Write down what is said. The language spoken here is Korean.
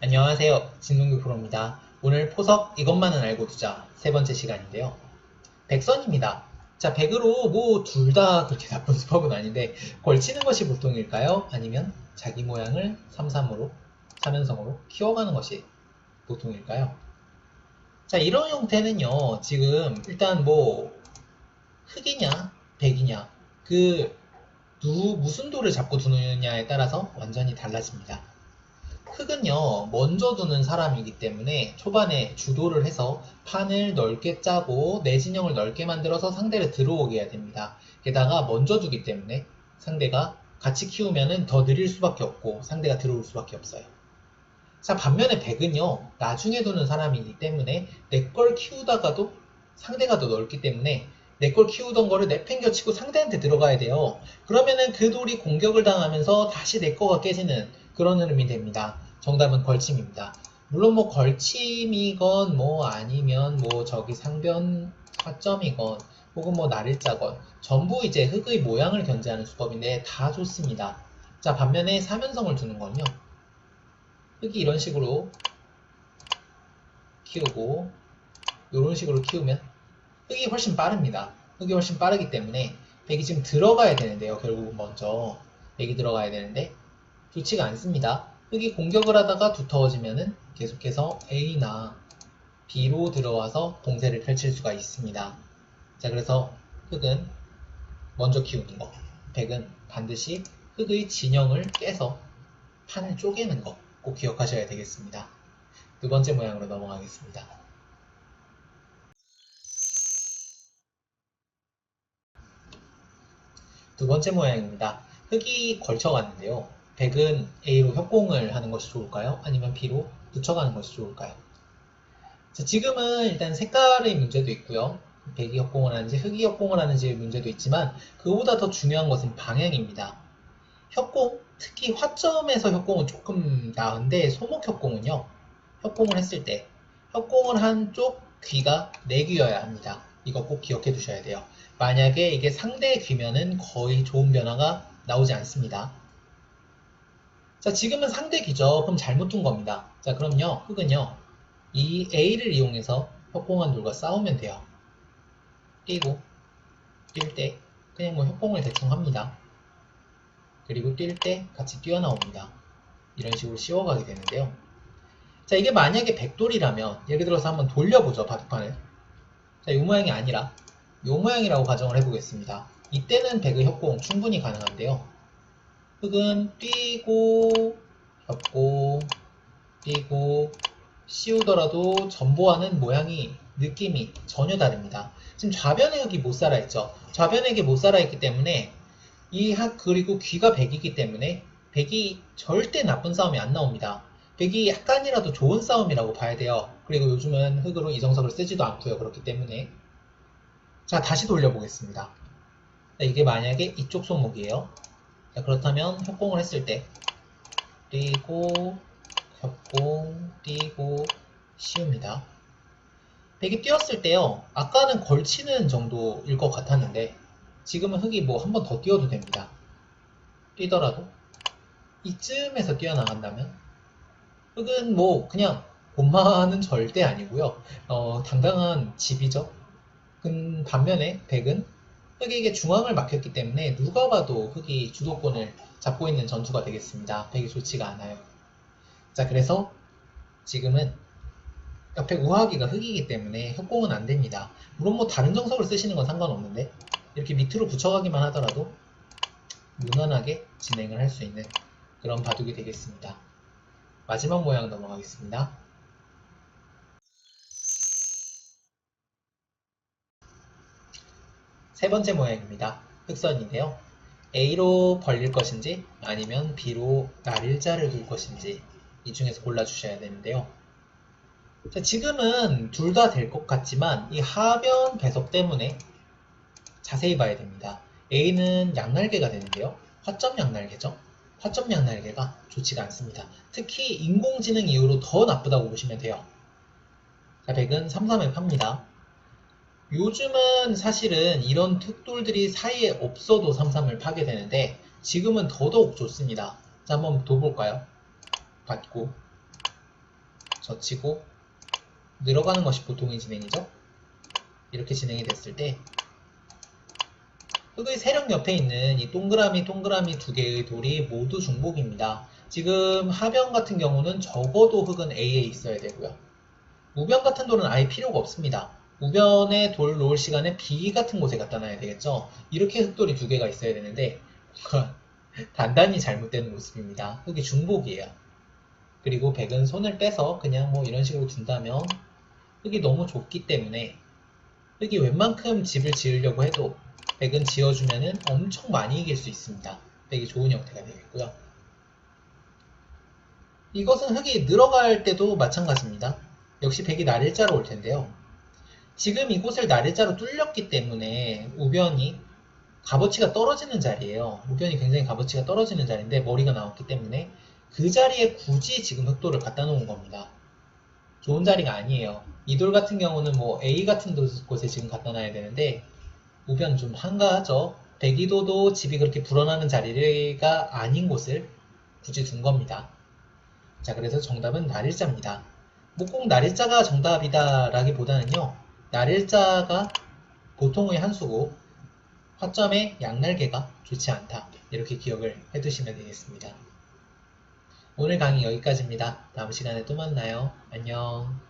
안녕하세요. 진동규 프로입니다. 오늘 포석 이것만은 알고 두자 세 번째 시간인데요. 백선입니다. 자, 백으로 뭐 둘 다 그렇게 나쁜 수법은 아닌데 걸치는 것이 보통일까요? 아니면 자기 모양을 3-3으로 3연성으로 키워가는 것이 보통일까요? 자, 이런 형태는요. 지금 일단 뭐 흑이냐 백이냐 그 누, 무슨 돌을 잡고 두느냐에 따라서 완전히 달라집니다. 흑은요, 먼저 두는 사람이기 때문에 초반에 주도를 해서 판을 넓게 짜고 내 진영을 넓게 만들어서 상대를 들어오게 해야 됩니다. 게다가 먼저 두기 때문에 상대가 같이 키우면은 더 느릴 수밖에 없고 상대가 들어올 수밖에 없어요. 자, 반면에 백은요, 나중에 두는 사람이기 때문에 내 걸 키우다가도 상대가 더 넓기 때문에 내 걸 키우던 거를 내팽겨치고 상대한테 들어가야 돼요. 그러면은 그 돌이 공격을 당하면서 다시 내 거가 깨지는 그런 흐름이 됩니다. 정답은 걸침입니다. 물론 뭐 걸침이건 뭐 아니면 뭐 저기 상변 사점이건 혹은 뭐 날일자건 전부 이제 흙의 모양을 견제하는 수법인데 다 좋습니다. 자 반면에 사면성을 두는 건요. 흙이 이런 식으로 키우고 이런 식으로 키우면 흙이 훨씬 빠릅니다. 흙이 훨씬 빠르기 때문에 백이 지금 들어가야 되는데요. 결국은 먼저 백이 들어가야 되는데 좋지가 않습니다. 흙이 공격을 하다가 두터워지면은 계속해서 A나 B로 들어와서 공세를 펼칠 수가 있습니다. 자, 그래서 흙은 먼저 키우는 거, 백은 반드시 흙의 진영을 깨서 판을 쪼개는 거 꼭 기억하셔야 되겠습니다. 두 번째 모양으로 넘어가겠습니다. 두 번째 모양입니다. 흙이 걸쳐갔는데요. 백은 A로 협공을 하는 것이 좋을까요? 아니면 B로 붙여가는 것이 좋을까요? 자, 지금은 일단 색깔의 문제도 있고요. 백이 협공을 하는지 흙이 협공을 하는지 문제도 있지만 그보다 더 중요한 것은 방향입니다. 협공, 특히 화점에서 협공은 조금 나은데 소목 협공은요. 협공을 했을 때 협공을 한 쪽 귀가 내 귀여야 합니다. 이거 꼭 기억해 두셔야 돼요. 만약에 이게 상대 귀면은 거의 좋은 변화가 나오지 않습니다. 자, 지금은 상대 귀죠. 그럼 잘못 둔 겁니다. 자, 그럼요. 흙은요. 이 A를 이용해서 협공한 돌과 싸우면 돼요. 뛰고, 뛸 때, 그냥 뭐 협공을 대충 합니다. 그리고 뛸 때 같이 뛰어나옵니다. 이런 식으로 씌워가게 되는데요. 자, 이게 만약에 백돌이라면, 예를 들어서 한번 돌려보죠, 바둑판을. 자, 이 모양이 아니라, 이 모양이라고 가정을 해보겠습니다. 이때는 백의 협공 충분히 가능한데요. 흙은 뛰고 협고 뛰고 씌우더라도 전보와는 모양이 느낌이 전혀 다릅니다. 지금 좌변의 흙이 못 살아있죠. 좌변에게 못 살아있기 때문에 이 학 그리고 귀가 백이기 때문에 백이 절대 나쁜 싸움이 안 나옵니다. 백이 약간이라도 좋은 싸움이라고 봐야 돼요. 그리고 요즘은 흙으로 이정석을 쓰지도 않고요. 그렇기 때문에 자 다시 돌려보겠습니다. 이게 만약에 이쪽 손목이에요. 자, 그렇다면 협공을 했을 때 뛰고 협공 뛰고 씌웁니다. 백이 뛰었을 때요. 아까는 걸치는 정도일 것 같았는데 지금은 흙이 뭐 한 번더 뛰어도 됩니다. 뛰더라도 이쯤에서 뛰어나간다면 흙은 뭐 그냥 곤마는 절대 아니고요. 어, 당당한 집이죠. 근 반면에 백은 흑에게 중앙을 막혔기 때문에 누가 봐도 흑이 주도권을 잡고 있는 전투가 되겠습니다. 백이 좋지가 않아요. 자, 그래서 지금은 옆에 우하기가 흑이기 때문에 협공은 안 됩니다. 물론 뭐 다른 정석을 쓰시는 건 상관없는데 이렇게 밑으로 붙여가기만 하더라도 무난하게 진행을 할 수 있는 그런 바둑이 되겠습니다. 마지막 모양 넘어가겠습니다. 세 번째 모양입니다. 흑선인데요. A로 벌릴 것인지 아니면 B로 날일자를 둘 것인지 이 중에서 골라주셔야 되는데요. 자, 지금은 둘 다 될 것 같지만 이 하변 배석 때문에 자세히 봐야 됩니다. A는 양날개가 되는데요. 화점 양날개죠. 화점 양날개가 좋지가 않습니다. 특히 인공지능 이후로 더 나쁘다고 보시면 돼요. 자, 100은 3-3을 팝니다. 요즘은 사실은 이런 특돌들이 사이에 없어도 3-3을 파게 되는데 지금은 더더욱 좋습니다. 자, 한번 둬볼까요? 받고 젖히고 늘어가는 것이 보통의 진행이죠. 이렇게 진행이 됐을 때 흙의 세력 옆에 있는 이 동그라미 동그라미 두 개의 돌이 모두 중복입니다. 지금 하변 같은 경우는 적어도 흙은 A에 있어야 되고요. 우변 같은 돌은 아예 필요가 없습니다. 우변에 돌 놓을 시간에 B 같은 곳에 갖다 놔야 되겠죠. 이렇게 흙돌이 두 개가 있어야 되는데 단단히 잘못된 모습입니다. 흙이 중복이에요. 그리고 백은 손을 빼서 그냥 뭐 이런 식으로 둔다면 흙이 너무 좁기 때문에 흙이 웬만큼 집을 지으려고 해도 백은 지어주면은 엄청 많이 이길 수 있습니다. 백이 좋은 형태가 되겠고요. 이것은 흙이 늘어갈 때도 마찬가지입니다. 역시 백이 날일자로 올 텐데요. 지금 이곳을 날일자로 뚫렸기 때문에 우변이 값어치가 떨어지는 자리예요. 우변이 굉장히 값어치가 떨어지는 자리인데 머리가 나왔기 때문에 그 자리에 굳이 지금 흑돌을 갖다 놓은 겁니다. 좋은 자리가 아니에요. 이 돌 같은 경우는 뭐 A 같은 곳에 지금 갖다 놔야 되는데 우변 좀 한가하죠. 백이도도 집이 그렇게 불어나는 자리가 아닌 곳을 굳이 둔 겁니다. 자, 그래서 정답은 날일자입니다. 뭐 꼭 날일자가 정답이다 라기보다는요. 날일자가 보통의 한 수고 화점의 양날개가 좋지 않다. 이렇게 기억을 해두시면 되겠습니다. 오늘 강의 여기까지입니다. 다음 시간에 또 만나요. 안녕.